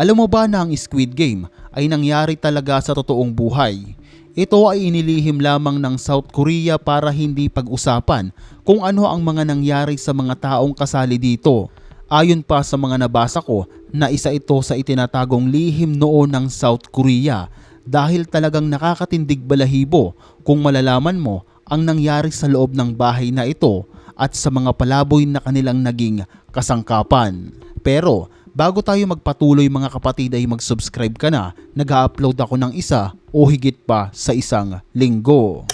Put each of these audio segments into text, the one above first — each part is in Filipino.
Alam mo ba na ang Squid Game ay nangyari talaga sa totoong buhay? Ito ay inilihim lamang ng South Korea para hindi pag-usapan kung ano ang mga nangyari sa mga taong kasali dito. Ayon pa sa mga nabasa ko na isa ito sa itinatagong lihim noon ng South Korea dahil talagang nakakatindig balahibo kung malalaman mo ang nangyari sa loob ng bahay na ito at sa mga palaboy na kanilang naging kasangkapan. Pero bago tayo magpatuloy mga kapatid ay mag-subscribe ka na, nag-upload ako ng isa o higit pa sa isang linggo.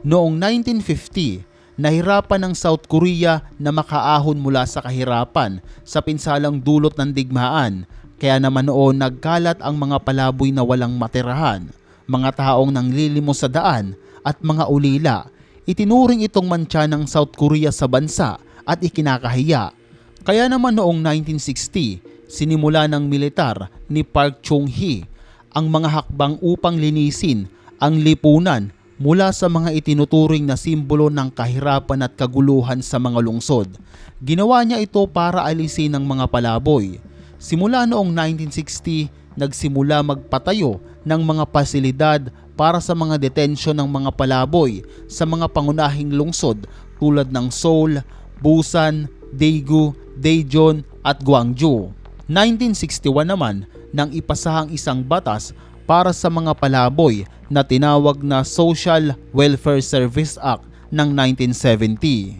Noong 1950, nahirapan ng South Korea na makaahon mula sa kahirapan sa pinsalang dulot ng digmaan kaya naman noon nagkalat ang mga palaboy na walang matirahan, mga taong nanglilimos sa daan at mga ulila. Itinuring itong mantsa ng South Korea sa bansa at ikinakahiya. Kaya naman noong 1960, sinimula ng militar ni Park Chung-hee ang mga hakbang upang linisin ang lipunan mula sa mga itinuturing na simbolo ng kahirapan at kaguluhan sa mga lungsod. Ginawa niya ito para alisin ang mga palaboy. Simula noong 1960, nagsimula magpatayo ng mga pasilidad para sa mga detensyon ng mga palaboy sa mga pangunahing lungsod tulad ng Seoul, Busan, Daegu, Daejeon at Gwangju. 1961 naman nang ipasahang isang batas para sa mga palaboy na tinawag na Social Welfare Service Act ng 1970.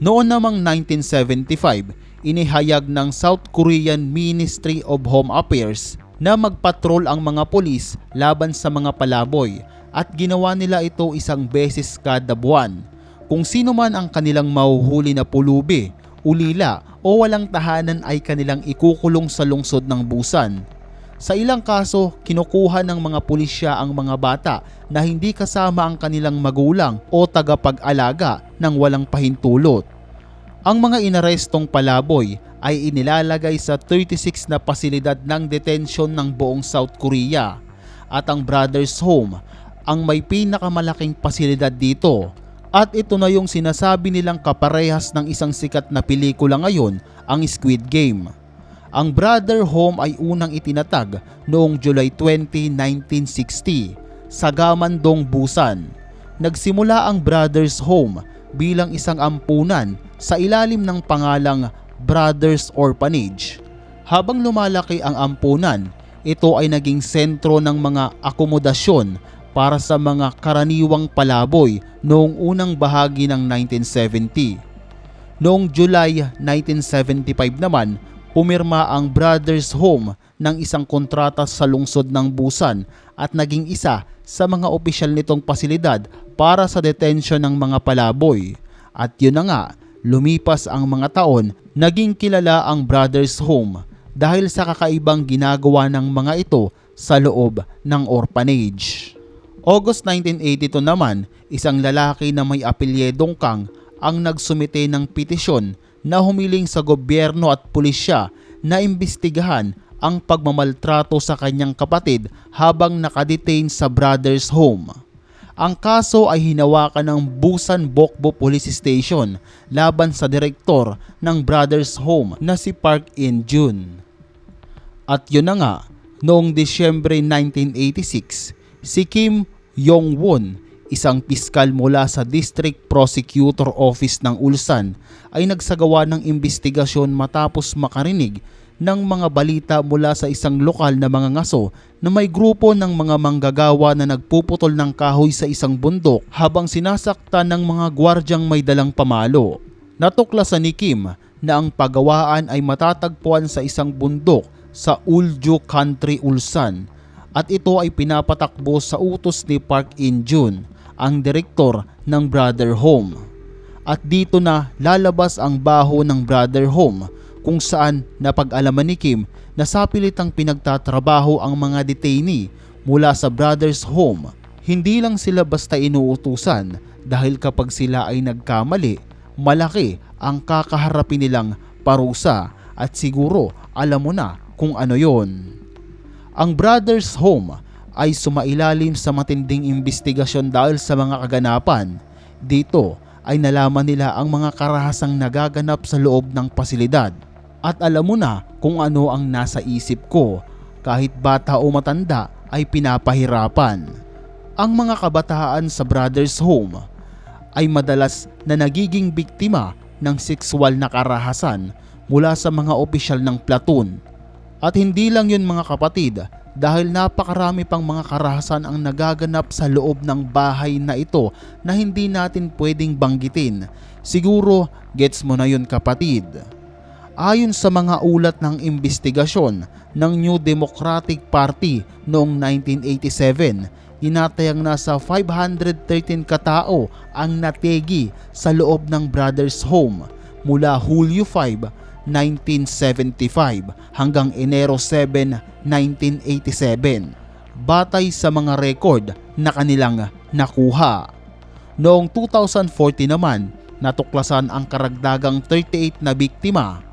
Noon namang 1975, inihayag ng South Korean Ministry of Home Affairs na magpatrol ang mga polis laban sa mga palaboy at ginawa nila ito isang beses kada buwan. Kung sino man ang kanilang mahuhuli na pulubi, ulila o walang tahanan ay kanilang ikukulong sa lungsod ng busan. Sa ilang kaso, kinukuha ng mga pulisya ang mga bata na hindi kasama ang kanilang magulang o tagapag-alaga ng walang pahintulot. Ang mga inarestong palaboy ay inilalagay sa 36 na pasilidad ng detensyon ng buong South Korea at ang Brothers Home ang may pinakamalaking pasilidad dito. At ito na yung sinasabi nilang kaparehas ng isang sikat na pelikula ngayon, ang Squid Game. Ang Brother Home ay unang itinatag noong July 20, 1960 sa Gamandong, Busan. Nagsimula ang Brothers Home bilang isang ampunan sa ilalim ng pangalang Brothers Orphanage. Habang lumalaki ang ampunan, ito ay naging sentro ng mga akomodasyon para sa mga karaniwang palaboy noong unang bahagi ng 1970. Noong July 1975 naman, pumirma ang Brothers Home ng isang kontrata sa lungsod ng Busan at naging isa sa mga opisyal nitong pasilidad para sa detention ng mga palaboy. At yun na nga, lumipas ang mga taon, naging kilala ang Brothers Home dahil sa kakaibang ginagawa ng mga ito sa loob ng orphanage. August 1982 naman, isang lalaki na may apelyedong Kang ang nagsumite ng petisyon na humiling sa gobyerno at pulisya na imbestigahan ang pagmamaltrato sa kanyang kapatid habang nakadetain sa brother's home. Ang kaso ay hinawakan ng Busan Bokbo Police Station laban sa direktor ng brother's home na si Park In-jun. At yun na nga, noong Disyembre 1986, si Kim Yong-won, isang piskal mula sa District Prosecutor Office ng Ulsan, ay nagsagawa ng investigasyon matapos makarinig ng mga balita mula sa isang lokal na mga ngaso na may grupo ng mga manggagawa na nagpuputol ng kahoy sa isang bundok habang sinasaktan ng mga gwardyang may dalang pamalo. Natuklasan ni Kim na ang pagawaan ay matatagpuan sa isang bundok sa Ulju Country, Ulsan at ito ay pinapatakbo sa utos ni Park In-jun, ang direktor ng Brother Home. At dito na lalabas ang baho ng Brother Home kung saan napag-alaman ni Kim na sa pilitang pinagtatrabaho ang mga detainee mula sa Brothers Home. Hindi lang sila basta inuutusan dahil kapag sila ay nagkamali, malaki ang kakaharapin nilang parusa at siguro alam mo na kung ano yon. Ang Brothers Home ay sumailalim sa matinding investigasyon dahil sa mga kaganapan. Dito ay nalaman nila ang mga karahasang nagaganap sa loob ng pasilidad. At alam mo na kung ano ang nasa isip ko kahit bata o matanda ay pinapahirapan. Ang mga kabataan sa Brothers Home ay madalas na nagiging biktima ng sexual na karahasan mula sa mga opisyal ng platoon. At hindi lang yun mga kapatid dahil napakarami pang mga karahasan ang nagaganap sa loob ng bahay na ito na hindi natin pwedeng banggitin. Siguro gets mo na yun kapatid. Ayon sa mga ulat ng investigasyon ng New Democratic Party noong 1987, inatayang nasa 513 katao ang nategi sa loob ng Brothers Home mula Hulyo 5, 1975 hanggang Enero 7, 1987 batay sa mga record na kanilang nakuha. Noong 2040 naman, natuklasan ang karagdagang 38 na biktima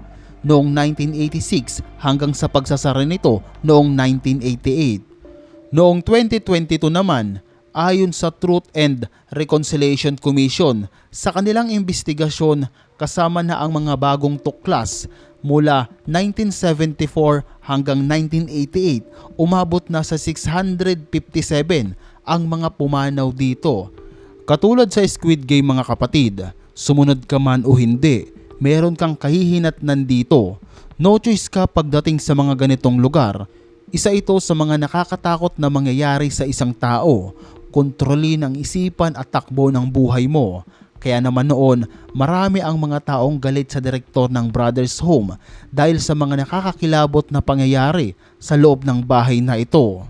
noong 1986 hanggang sa pagsasara nito noong 1988. Noong 2022 naman, ayon sa Truth and Reconciliation Commission, sa kanilang investigasyon kasama na ang mga bagong tuklas mula 1974 hanggang 1988, umabot na sa 657 ang mga pumanaw dito. Katulad sa Squid Game mga kapatid, sumunod ka man o hindi, meron kang kahihinat nandito. No choice ka pagdating sa mga ganitong lugar. Isa ito sa mga nakakatakot na mangyayari sa isang tao. Kontrolin ang isipan at takbo ng buhay mo. Kaya naman noon, marami ang mga taong galit sa direktor ng Brothers Home dahil sa mga nakakakilabot na pangyayari sa loob ng bahay na ito.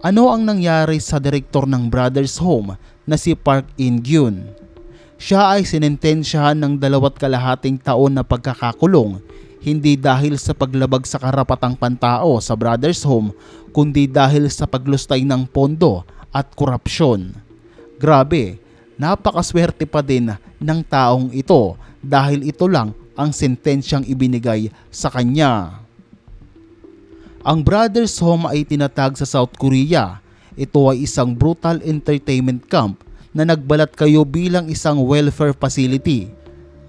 Ano ang nangyari sa direktor ng Brothers Home na si Park In-gyun? Siya ay sinentensyahan ng dalawat kalahating taon na pagkakakulong hindi dahil sa paglabag sa karapatang pantao sa Brothers Home kundi dahil sa paglustay ng pondo at korupsyon. Grabe, napakaswerte pa din ng taong ito dahil ito lang ang sentensyang ibinigay sa kanya. Ang Brothers Home ay tinatag sa South Korea. Ito ay isang brutal entertainment camp na nagbalat kayo bilang isang welfare facility.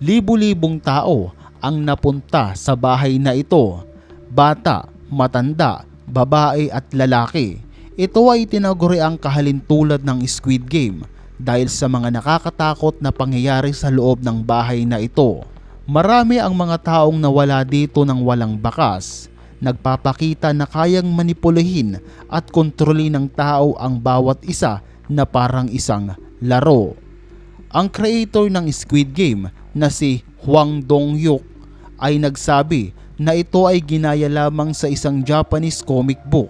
Libu-libong tao ang napunta sa bahay na ito. Bata, matanda, babae at lalaki. Ito ay tinaguri ang kahalintulad ng Squid Game dahil sa mga nakakatakot na pangyayari sa loob ng bahay na ito. Marami ang mga taong nawala dito ng walang bakas. Nagpapakita na kayang manipulahin at kontrolin ng tao ang bawat isa na parang isang laro. Ang creator ng Squid Game na si Hwang Dong-hyuk ay nagsabi na ito ay ginaya lamang sa isang Japanese comic book.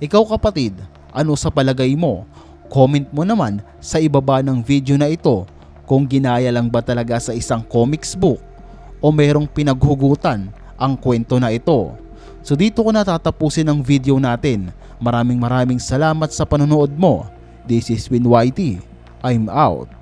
Ikaw kapatid, ano sa palagay mo? Comment mo naman sa ibaba ng video na ito kung ginaya lang ba talaga sa isang comics book o merong pinaghugutan ang kwento na ito. So dito ko natatapusin ang video natin. Maraming maraming salamat sa panonood mo. This is Win YT. I'm out.